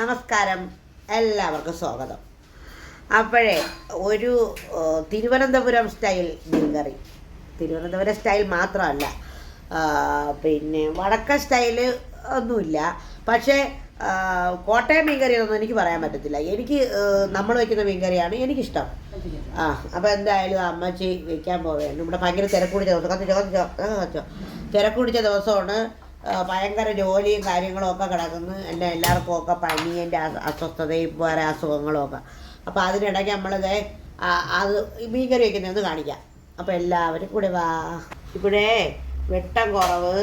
നമസ്കാരം. എല്ലാവർക്കും സ്വാഗതം. അപ്പോഴേ ഒരു തിരുവനന്തപുരം സ്റ്റൈൽ മീൻകറി. തിരുവനന്തപുരം സ്റ്റൈൽ മാത്രമല്ല. പിന്നെ വടക്ക സ്റ്റൈൽ ഒന്നുമില്ല. പക്ഷേ കോട്ടയം മീൻകറി ഒന്നും എനിക്ക് പറയാൻ പറ്റത്തില്ല. എനിക്ക് നമ്മൾ വയ്ക്കുന്ന മീൻകറിയാണ് എനിക്കിഷ്ടം. ആ അപ്പോൾ എന്തായാലും അമ്മച്ചി വയ്ക്കാൻ പോവുകയാണ്. ഇവിടെ ഭയങ്കര തിരക്കുടിച്ച ദിവസം. കത്തിച്ചോ കത്തിച്ചോ കത്തിച്ചോ. തിരക്കുടിച്ച ദിവസമാണ് ഭയങ്കര ജോലിയും കാര്യങ്ങളും ഒക്കെ കിടക്കുന്നു. എന്റെ എല്ലാവർക്കും ഒക്കെ പനി എന്റെ അസ്വസ്ഥതയും വേറെ അസുഖങ്ങളും ഒക്കെ. അപ്പോൾ അതിനിടയ്ക്ക് നമ്മളിത് അത് മീൻകറി വയ്ക്കുന്നതെന്ന് കാണിക്കാം. അപ്പോൾ എല്ലാവരും കൂടെ വാ. ഇവിടെ വെട്ടം കുറവ്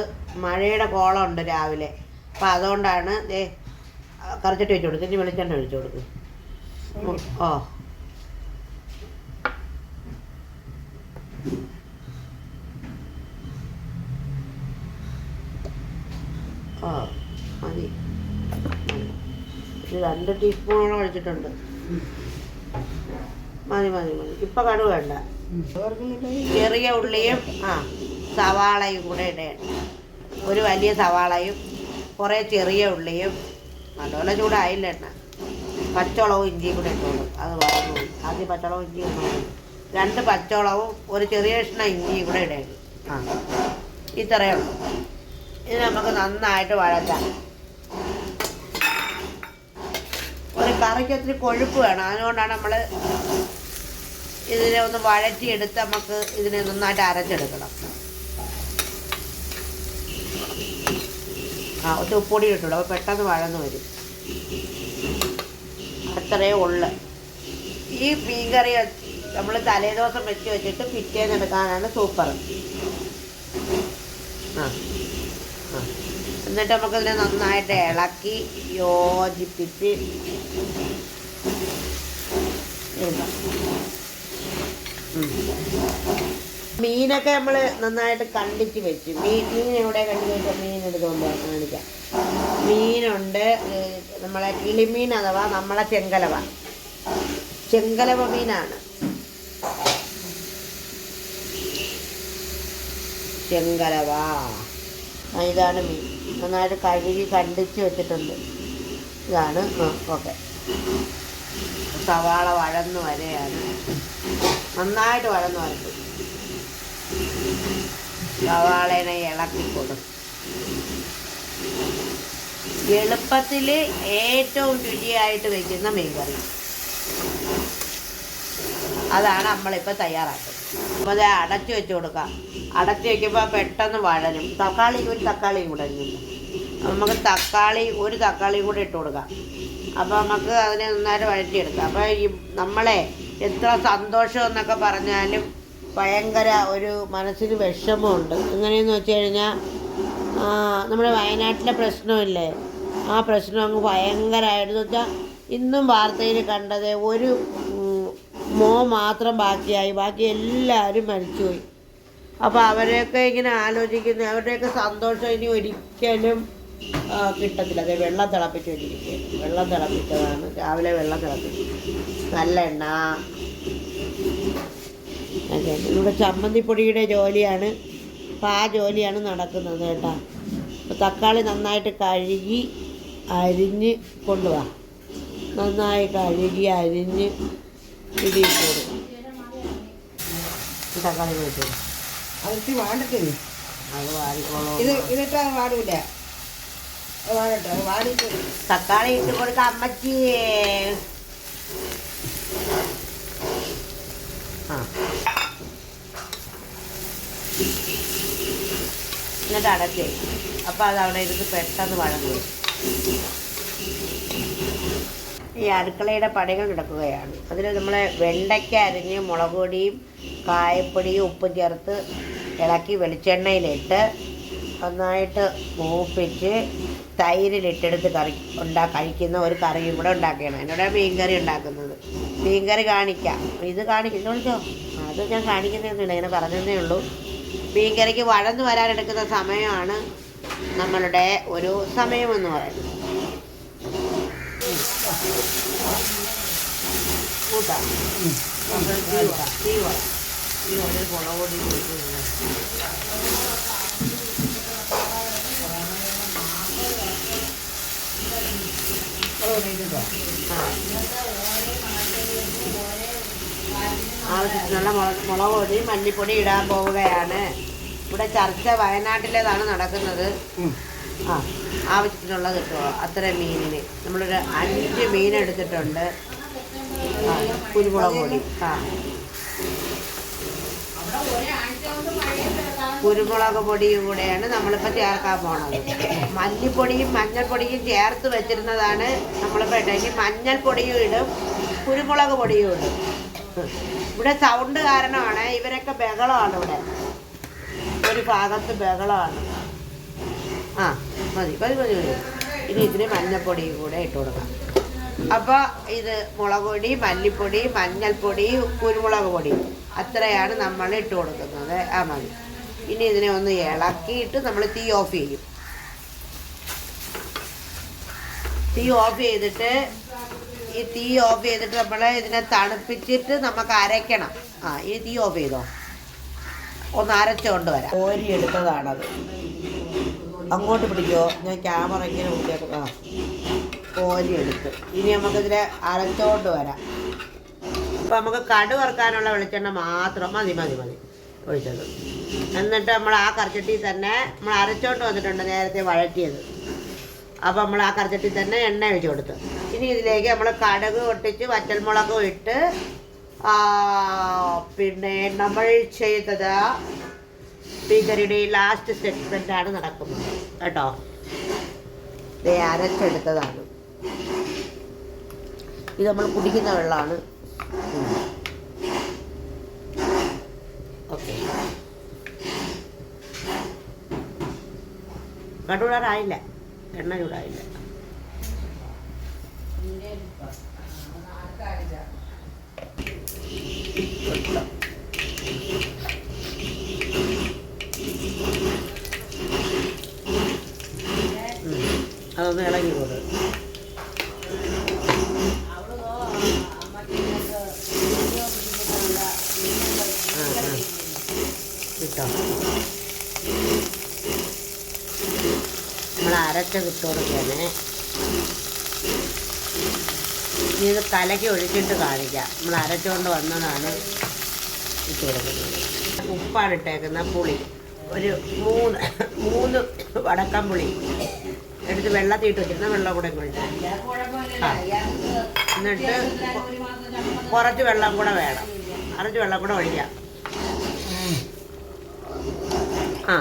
മഴയുടെ ഉണ്ട് രാവിലെ. അപ്പോൾ അതുകൊണ്ടാണ് കറിച്ചിട്ട് വെച്ച് കൊടുക്കും. ഇനി വെളിച്ചെണ്ണ ഒഴിച്ചു കൊടുക്കും. ഓ. ആ മതി. രണ്ട് ടീസ്പൂണോളം ഒഴിച്ചിട്ടുണ്ട്. മതി മതി മതി. ഇപ്പം കടുക് വേണ്ട. ചെറിയ ഉള്ളിയും ആ സവാളയും കൂടെ ഇടണം ഒരു വലിയ സവാളയും കുറേ ചെറിയ ഉള്ളിയും. നല്ലപോലെ ചൂടായില്ല എണ്ണ. പച്ചവളവും ഇഞ്ചിയും കൂടെ ഇട്ടോളൂ. അത് വളർന്നു ആദ്യം പച്ചവളവും ഇഞ്ചിയും രണ്ട് പച്ചവളവും ഒരു ചെറിയ കഷ്ണം ഇഞ്ചിയും കൂടെ ഇടണം ആ ഇത്രയേ ഉള്ളൂ. ഇത് നമുക്ക് നന്നായിട്ട് വഴറ്റാം. ഒരു കറിക്ക് ഒത്തിരി കൊഴുപ്പ് വേണം. അതുകൊണ്ടാണ് നമ്മൾ ഇതിനെ ഒന്ന് വഴറ്റിയെടുത്ത് നമുക്ക് ഇതിനെ നന്നായിട്ട് അരച്ചെടുക്കണം. ആ ഒത്തിരി ഉപ്പൊടി ഇട്ടുള്ളൂ അപ്പോൾ പെട്ടെന്ന് വഴന്ന് വരും. അത്രയേ ഉള്ളു. ഈ മീൻകറി നമ്മൾ തലേദിവസം വെച്ച് വെച്ചിട്ട് പിറ്റേന്ന് എടുക്കാനാണ് സൂപ്പർ ആ ആ. എന്നിട്ട് നമുക്കിതിനെ നന്നായിട്ട് ഇളക്കി യോജിപ്പിച്ച് മീനൊക്കെ നമ്മൾ നന്നായിട്ട് കണ്ടിച്ച് വെച്ച് മീൻ മീൻ എവിടെ കണ്ടിച്ച് വെച്ചാൽ മീൻ എടുത്തുകൊണ്ട് കാണിക്കാം. മീനുണ്ട് നമ്മളെ കിളിമീൻ അഥവാ നമ്മളെ ചെങ്കലവ. ചെങ്കലവ മീനാണ്. ചെങ്കലവ. ഇതാണ് മീൻ നന്നായിട്ട് കഴുകി കണ്ടിച്ച് വെച്ചിട്ടുണ്ട്. ഇതാണ് ഓക്കെ. സവാള വഴന്ന് വരെയാണ്. നന്നായിട്ട് വഴന്ന് വരട്ടെ. സവാളേനെ ഇളക്കി കൊടുക്കും. എളുപ്പത്തിൽ ഏറ്റവും രുചിയായിട്ട് വെക്കുന്ന മീൻകറി. അതാണ് നമ്മളിപ്പോൾ തയ്യാറാക്കുന്നത്. അപ്പോൾ അത് അടച്ചു വെച്ച് കൊടുക്കാം. അടച്ചു വെക്കുമ്പോൾ പെട്ടെന്ന് വഴനും തക്കാളി ഒരു തക്കാളിയും കൂടെ നമുക്ക് തക്കാളി ഒരു തക്കാളിയും കൂടെ ഇട്ട് കൊടുക്കാം. അപ്പോൾ നമുക്ക് അതിനെ നന്നായിട്ട് വഴറ്റിയെടുക്കാം. അപ്പോൾ ഈ നമ്മളെ എത്ര സന്തോഷം എന്നൊക്കെ പറഞ്ഞാലും ഭയങ്കര ഒരു മനസ്സിന് വിഷമമുണ്ട്. എങ്ങനെയെന്ന് വെച്ച് കഴിഞ്ഞാൽ നമ്മുടെ വയനാട്ടിലെ പ്രശ്നമില്ലേ? ആ പ്രശ്നം അങ്ങ് ഭയങ്കരമായിരുന്നു. വെച്ചാൽ ഇന്നും വാർത്തയിൽ കണ്ടത് ഒരു മോ മാത്രം ബാക്കിയായി. ബാക്കി എല്ലാവരും മരിച്ചുപോയി. അപ്പോൾ അവരെയൊക്കെ ഇങ്ങനെ ആലോചിക്കുന്നു. അവരുടെയൊക്കെ സന്തോഷം ഇനി ഒരിക്കലും കിട്ടത്തില്ല. അതെ വെള്ളം തിളപ്പിച്ച് വെച്ചിരിക്കുകയാണ്. വെള്ളം തിളപ്പിച്ചതാണ്. രാവിലെ വെള്ളം തിളപ്പിച്ചു. നല്ല എണ്ണ. അതെ ഇവിടെ ചമ്മന്തിപ്പൊടിയുടെ ജോലിയാണ്. അപ്പോൾ ആ ജോലിയാണ് നടക്കുന്നത് കേട്ടോ. അപ്പോൾ തക്കാളി നന്നായിട്ട് കഴുകി അരിഞ്ഞ് കൊണ്ടുപോവാ നന്നായി കഴുകി അരിഞ്ഞ് ഇടിയിട്ട് കൊടുക്കും ഈ തക്കാളി വെച്ചു അതൊക്കെ വാടട്ടെ അത് വാടിക്കോളൂ ഇത് ഇതിട്ടാ വാടൂല അത് വാടട്ടെ അത് വാടിട്ട് തക്കാളി ഇട്ട് കൊടുക്കാം അമ്മച്ചി. ആ. എന്നിട്ട് അടച്ചേ അപ്പം അത് അവിടെ ഇരുന്ന് പെട്ടെന്ന് വഴങ്ങും. ഈ അടുക്കളയുടെ പണികൾ കിടക്കുകയാണ്. അതിൽ നമ്മൾ വെണ്ടയ്ക്ക അരിഞ്ഞ് മുളക് പൊടിയും കായപ്പൊടിയും ഉപ്പും ചേർത്ത് ഇളക്കി വെളിച്ചെണ്ണയിലിട്ട് നന്നായിട്ട് മൂപ്പിച്ച് തൈരിലിട്ടെടുത്ത് കറി ഉണ്ടാ കഴിക്കുന്ന ഒരു കറിയും കൂടെ ഉണ്ടാക്കുകയാണ് എന്നോട് മീൻ കറി ഉണ്ടാക്കുന്നത് മീൻ കറി കാണിക്കാം ഇത് കാണിക്കുന്നു വിളിച്ചോ അത് ഞാൻ കാണിക്കുന്നതൊന്നുമില്ല ഇങ്ങനെ പറഞ്ഞതേ ഉള്ളൂ മീൻ കറിക്ക് വഴന്ന് വരാനെടുക്കുന്ന സമയമാണ് നമ്മളുടെ ഒരു സമയമെന്ന് പറയുന്നത് കൂട്ടാം തീ വളരെ മുളക് പൊടി ആവശ്യത്തിനുള്ള മുളക് മുളക് പൊടി മല്ലിപ്പൊടി ഇടാൻ പോവുകയാണ്. ഇവിടെ ചർച്ച വയനാട്ടിലേതാണ് നടക്കുന്നത്. ആ ആവശ്യത്തിനുള്ളത് കിട്ടുമോ അത്ര മീനിന്. നമ്മളൊരു അഞ്ച് മീൻ എടുത്തിട്ടുണ്ട്. കുരുമുളക് പൊടി. ആ. കുരുമുളക് പൊടിയും കൂടെയാണ് നമ്മളിപ്പോൾ ചേർക്കാൻ പോണത്. മല്ലിപ്പൊടിയും മഞ്ഞൾപ്പൊടിയും ചേർത്ത് വെച്ചിരുന്നതാണ് നമ്മളിപ്പോൾ ഇട്ടത് ഇനി മഞ്ഞൾപ്പൊടിയും ഇടും കുരുമുളക് പൊടിയും ഇടും. ഇവിടെ സൗണ്ട് കാരണമാണ് ഇവരൊക്കെ ബഹളമാണ് ഇവിടെ. ഒരു ഭാഗത്ത് ബഹളമാണ്. ആ മതി മതി മതി മതി. ഇനി ഇതിന് മഞ്ഞൾപ്പൊടിയും കൂടെ ഇട്ട് കൊടുക്കാം. അപ്പോൾ ഇത് മുളക് പൊടി മല്ലിപ്പൊടി മഞ്ഞൾപ്പൊടി കുരുമുളക് പൊടി അത്രയാണ് നമ്മൾ ഇട്ട് കൊടുക്കുന്നത്. ആ മതി. ഇനി ഇതിനെ ഒന്ന് ഇളക്കിയിട്ട് നമ്മൾ തീ ഓഫ് ചെയ്യും. തീ ഓഫ് ചെയ്തിട്ട് ഈ തീ ഓഫ് ചെയ്തിട്ട് നമ്മൾ ഇതിനെ തണുപ്പിച്ചിട്ട് നമുക്ക് അരയ്ക്കണം. ആ ഈ തീ ഓഫ് ചെയ്തോ? ഒന്ന് അരച്ചുകൊണ്ട് വരാം. കോരി എടുത്തതാണത്. അങ്ങോട്ട് പിടിക്കോ. ഞാൻ ക്യാമറ ഇങ്ങനെ മുന്നേക്കും ആ. കോരി എടുത്ത്. ഇനി നമുക്കിതിനെ അരച്ചോണ്ട് വരാം. അപ്പം നമുക്ക് കടുവറക്കാനുള്ള വെളിച്ചെണ്ണ മാത്രം മതി മതി മതി. ഒഴിച്ചത്. എന്നിട്ട് നമ്മൾ ആ കറച്ചട്ടി തന്നെ നമ്മൾ അരച്ചോണ്ട് വന്നിട്ടുണ്ട് നേരത്തെ വഴറ്റിയത്. അപ്പോൾ നമ്മൾ ആ കറച്ചട്ടി തന്നെ എണ്ണ ഒഴിച്ചു കൊടുത്തു. ഇനി ഇതിലേക്ക് നമ്മൾ കടുക് ഒട്ടിച്ച് വറ്റൽമുളകും ഇട്ട് പിന്നെ നമ്മൾ ചെയ്തത് സ്പീക്കറുടെ ലാസ്റ്റ് സെഗ്മെന്റ് ആണ് നടക്കുന്നത്. കേട്ടോ? അരച്ചെടുത്തതാണ്. ഇത് നമ്മൾ കുടിക്കുന്ന വെള്ളമാണ് ഓക്കെ കടുകൂടാറായില്ല എണ്ണ ചൂടായില്ല. അതൊന്ന് ഇളകി പോലെ ആ കിട്ടോ നമ്മൾ അരച്ച കിട്ടു കൊടുക്കണേ ഇത് കലക്കി ഒഴിച്ചിട്ട് കാണിക്കാം. നമ്മൾ അരച്ചുകൊണ്ട് വന്നതാണ് ഇട്ട് ഉപ്പാണ് ഇട്ടേക്കുന്ന പുളി. ഒരു മൂന്ന് മൂന്ന് വടക്കം പുളി. എടുത്ത് വെള്ളത്തിയിട്ട് വെച്ചിരുന്ന വെള്ളം കൂടെ കൊണ്ട്. എന്നിട്ട് കുറച്ച് വെള്ളം കൂടെ വേണം. കുറച്ച് വെള്ളം കൂടെ ഒഴിക്കാം. ആ.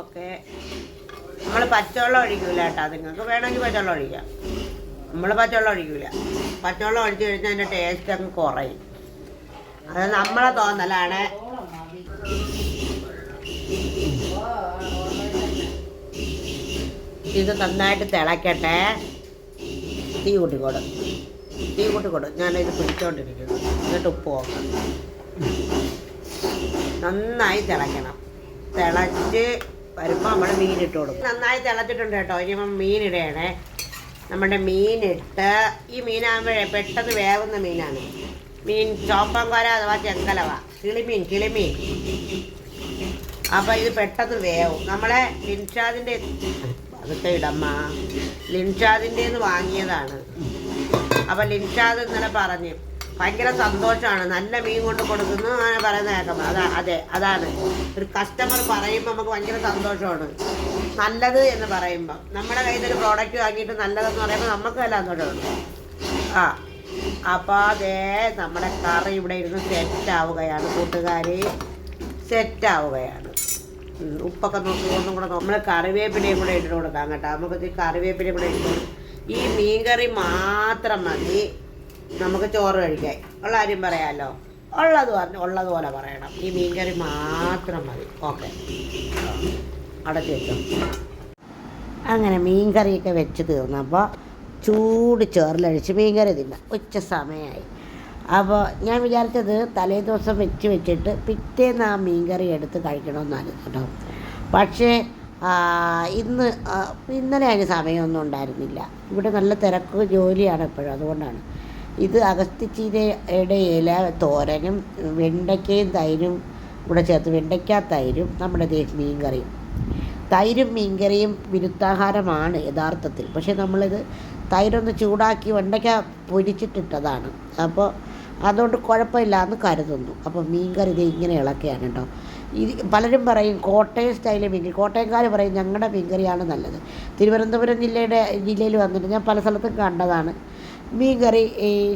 ഓക്കെ. നമ്മൾ പച്ചവെള്ളം ഒഴിക്കൂല കേട്ടോ. നിങ്ങൾക്ക് വേണമെങ്കിൽ പച്ചവെള്ളം ഒഴിക്കാം. നമ്മൾ പച്ചവെള്ളം ഒഴിക്കില്ല പച്ചവെള്ളം ഒഴിച്ച് കഴിഞ്ഞാൽ അതിന്റെ ടേസ്റ്റ് അങ്ങ് കുറയും. അത് നമ്മളെ തോന്നലാണ്. ഇത് നന്നായിട്ട് തിളക്കട്ടെ. തീ കൂട്ടിക്കോട് തീ കൂട്ടിക്കോട് ഞാനിത് പിടിച്ചോണ്ടിരിക്കുന്നു. എന്നിട്ട് ഉപ്പ് നോക്കാം നന്നായി തിളയ്ക്കണം തിളച്ച് വരുമ്പോൾ നമ്മൾ മീനിട്ട് കൊടുക്കും. നന്നായി തിളച്ചിട്ടുണ്ട് കേട്ടോ. ഇനി നമ്മൾ മീനിടണേ നമ്മുടെ മീനിട്ട് ഈ മീനാകുമ്പോഴേ പെട്ടെന്ന് വേവുന്ന മീനാണ്. മീൻ ചോപ്പങ്കോര അഥവാ ചെങ്കലവ. കിളിമീൻ കിളിമീൻ. അപ്പോൾ ഇത് പെട്ടെന്ന് വേവും. നമ്മളെ ലിൻഷാദിന്റെ അതൊക്കെ ഇടമ്മ ലിൻഷാദിന്റെ വാങ്ങിയതാണ്. അപ്പോൾ ലിൻഷാദ് ഇന്നലെ പറഞ്ഞു ഭയങ്കര സന്തോഷമാണ് നല്ല മീൻ കൊണ്ട് കൊടുക്കുന്നു അങ്ങനെ പറയുന്ന കേൾക്കാം അതാ അതെ അതാണ്. ഒരു കസ്റ്റമർ പറയുമ്പോൾ നമുക്ക് ഭയങ്കര സന്തോഷമാണ്. നല്ലത് എന്ന് പറയുമ്പോൾ നമ്മുടെ കയ്യിൽ നിന്ന് ഒരു പ്രോഡക്റ്റ് വാങ്ങിയിട്ട് നല്ലതെന്ന് പറയുമ്പോൾ നമുക്ക് നല്ല സന്തോഷമാണ്. ആ അപ്പോൾ അതേ നമ്മുടെ കറി ഇവിടെ ഇരുന്ന് സെറ്റാവുകയാണ് കൂട്ടുകാർ സെറ്റ് ആവുകയാണ്. ഉം, ഉപ്പൊക്കെ നോക്കി ഒന്നും കൂടെ നമ്മൾ കറിവേപ്പിലയും കൂടെ ഇട്ട് കൊടുക്കാം കേട്ടോ. നമുക്ക് ഈ കറിവേപ്പിലയും കൂടെ ഇട്ട് ഈ മീൻകറി മാത്രം മതി. നമുക്ക് ചോറ് കഴിക്കാൻ. ഉള്ള കാര്യം പറയാമല്ലോ ഉള്ളത് പറഞ്ഞു ഉള്ളതുപോലെ പറയണം. ഈ മീൻകറി മാത്രം മതി. ഓക്കെ. അടച്ചു വെച്ചോ. അങ്ങനെ മീൻകറിയൊക്കെ വെച്ച് തീർന്നപ്പോൾ ചൂട് ചോറിലഴിച്ച് മീൻകറി തിന്നാം. ഉച്ച സമയമായി അപ്പോൾ ഞാൻ വിചാരിച്ചത് തലേ ദിവസം വെച്ച് വെച്ചിട്ട് പിറ്റേന്ന് ആ മീൻകറി എടുത്ത് കഴിക്കണമെന്നായിരുന്നു കേട്ടോ. പക്ഷേ ഇന്ന് ഇന്നലെ അതിന് സമയമൊന്നും ഉണ്ടായിരുന്നില്ല. ഇവിടെ നല്ല തിരക്ക് ജോലിയാണ് എപ്പോഴും അതുകൊണ്ടാണ്. ഇത് അഗസ്തിച്ചീരയുടെ ഇല തോരനും വെണ്ടയ്ക്കയും തൈരും കൂടെ ചേർത്ത് വെണ്ടയ്ക്ക തൈരും നമ്മുടെ മീൻ കറിയും തൈരും മീൻകറിയും വിരുദ്ധാഹാരമാണ് യഥാർത്ഥത്തിൽ. പക്ഷേ നമ്മളിത് തൈരൊന്ന് ചൂടാക്കി വെണ്ടയ്ക്ക പൊരിച്ചിട്ടിട്ടതാണ്. അപ്പോൾ അതുകൊണ്ട് കുഴപ്പമില്ല എന്ന് കരുതുന്നു. അപ്പോൾ മീൻകറി ഇത് ഇങ്ങനെ ഇളക്കുകയാണ് കേട്ടോ. ഇത് പലരും പറയും കോട്ടയം സ്റ്റൈലിൽ മീൻകറി. കോട്ടയംകാർ പറയും ഞങ്ങളുടെ മീൻകറിയാണ് നല്ലത്. തിരുവനന്തപുരം ജില്ലയുടെ ജില്ലയിൽ വന്നിട്ട് ഞാൻ പല സ്ഥലത്തും കണ്ടതാണ്. മീൻകറി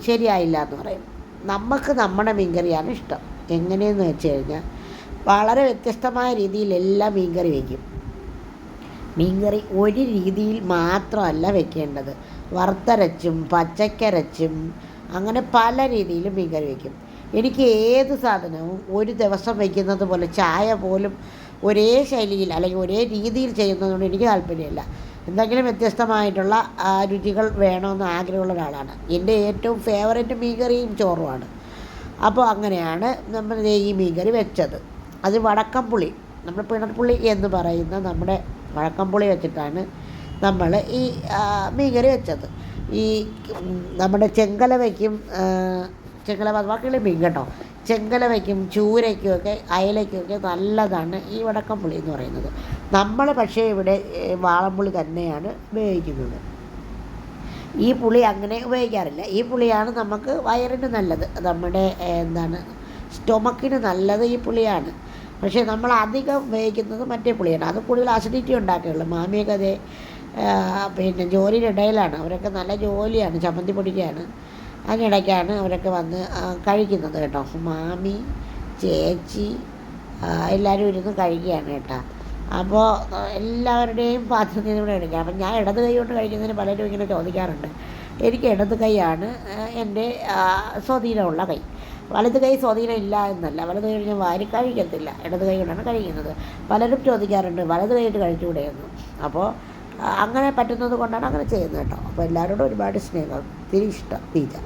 ശരിയായില്ല എന്ന് പറയും. നമുക്ക് നമ്മുടെ മീൻകറിയാണ് ഇഷ്ടം. എങ്ങനെയെന്ന് വെച്ച് കഴിഞ്ഞാൽ വളരെ വ്യത്യസ്തമായ രീതിയിൽ എല്ലാം മീൻകറി വയ്ക്കും മീൻകറി ഒരു രീതിയിൽ മാത്രമല്ല വെക്കേണ്ടത്. വറുത്തരച്ചും പച്ചക്കരച്ചും അങ്ങനെ പല രീതിയിലും മീൻകറി വയ്ക്കും എനിക്ക് ഏത് സാധനവും ഒരു ദിവസം വയ്ക്കുന്നത് പോലെ ചായ പോലും ഒരേ ശൈലിയിൽ അല്ലെങ്കിൽ ഒരേ രീതിയിൽ ചെയ്യുന്നതുകൊണ്ട് എനിക്ക് താല്പര്യമില്ല. എന്തെങ്കിലും വ്യത്യസ്തമായിട്ടുള്ള രുചികൾ വേണമെന്ന് ആഗ്രഹമുള്ള ഒരാളാണ്. എന്റെ ഏറ്റവും ഫേവറേറ്റ് മീൻകറിയും ചോറുമാണ്. അപ്പോൾ അങ്ങനെയാണ് നമ്മൾ ഈ മീൻകറി വെച്ചത്. അത് വടക്കംപുളി നമ്മൾ പിണർപ്പുളി എന്ന് പറയുന്ന നമ്മുടെ വഴക്കംപുളി വെച്ചിട്ടാണ് നമ്മൾ ഈ മീൻകറി വെച്ചത്. ഈ നമ്മുടെ ചെങ്കലവയ്ക്കും ആ, ചെങ്കലവ അഥവാ കിളിമീൻ കേട്ടോ ചെങ്കലവയ്ക്കും ചൂരയ്ക്കും ഒക്കെ അയലയ്ക്കും ഒക്കെ നല്ലതാണ് ഈ വടക്കംപുളി എന്ന് പറയുന്നത്. നമ്മൾ പക്ഷേ ഇവിടെ വാളമ്പുളി തന്നെയാണ് ഉപയോഗിക്കുന്നത്. ഈ പുളി അങ്ങനെ ഉപയോഗിക്കാറില്ല. ഈ പുളിയാണ് നമുക്ക് വയറിന് നല്ലത്. നമ്മുടെ എന്താണ് സ്റ്റൊമക്കിന് നല്ലത് ഈ പുളിയാണ്. പക്ഷേ നമ്മൾ അധികം ഉപയോഗിക്കുന്നത് മറ്റേ പുളിയാണ്. അത് കൂടുതൽ അസിഡിറ്റി ഉണ്ടാക്കുകയുള്ളൂ മാമിയൊക്കെ അതേ പിന്നെ ജോലിയുടെ ഇടയിലാണ് അവരൊക്കെ നല്ല ജോലിയാണ് ചമ്മന്തി പൊടിക്കുകയാണ് അതിനിടയ്ക്കാണ് അവരൊക്കെ വന്ന് കഴിക്കുന്നത് കേട്ടോ. മാമി ചേച്ചി എല്ലാവരും ഇരുന്ന് കഴിക്കുകയാണ് കേട്ടോ. അപ്പോൾ എല്ലാവരുടെയും ഇവിടെ എടുക്കുക അപ്പം ഞാൻ ഇടത് കൈ കൊണ്ട് കഴിക്കുന്നതിന് പലരും ഇങ്ങനെ ചോദിക്കാറുണ്ട്. എനിക്ക് ഇടത് കൈയാണ് എന്റെ സ്വാധീനമുള്ള കൈ. വലത് കൈ സ്വാധീനം ഇല്ല എന്നല്ല. വലത് കൈ ഞാൻ വാരി കഴിക്കത്തില്ല. ഇടത് കൈ കൊണ്ടാണ് കഴിക്കുന്നത്. പലരും ചോദിക്കാറുണ്ട് വലത് കൈയിട്ട് കഴിച്ചുകൂടെ എന്ന്. അപ്പോൾ അങ്ങനെ പറ്റുന്നത് കൊണ്ടാണ് അങ്ങനെ ചെയ്യുന്നത് കേട്ടോ. അപ്പോൾ എല്ലാവരോടും ഒരുപാട് സ്നേഹം. തിരി ഇഷ്ടം. തീറ്റ.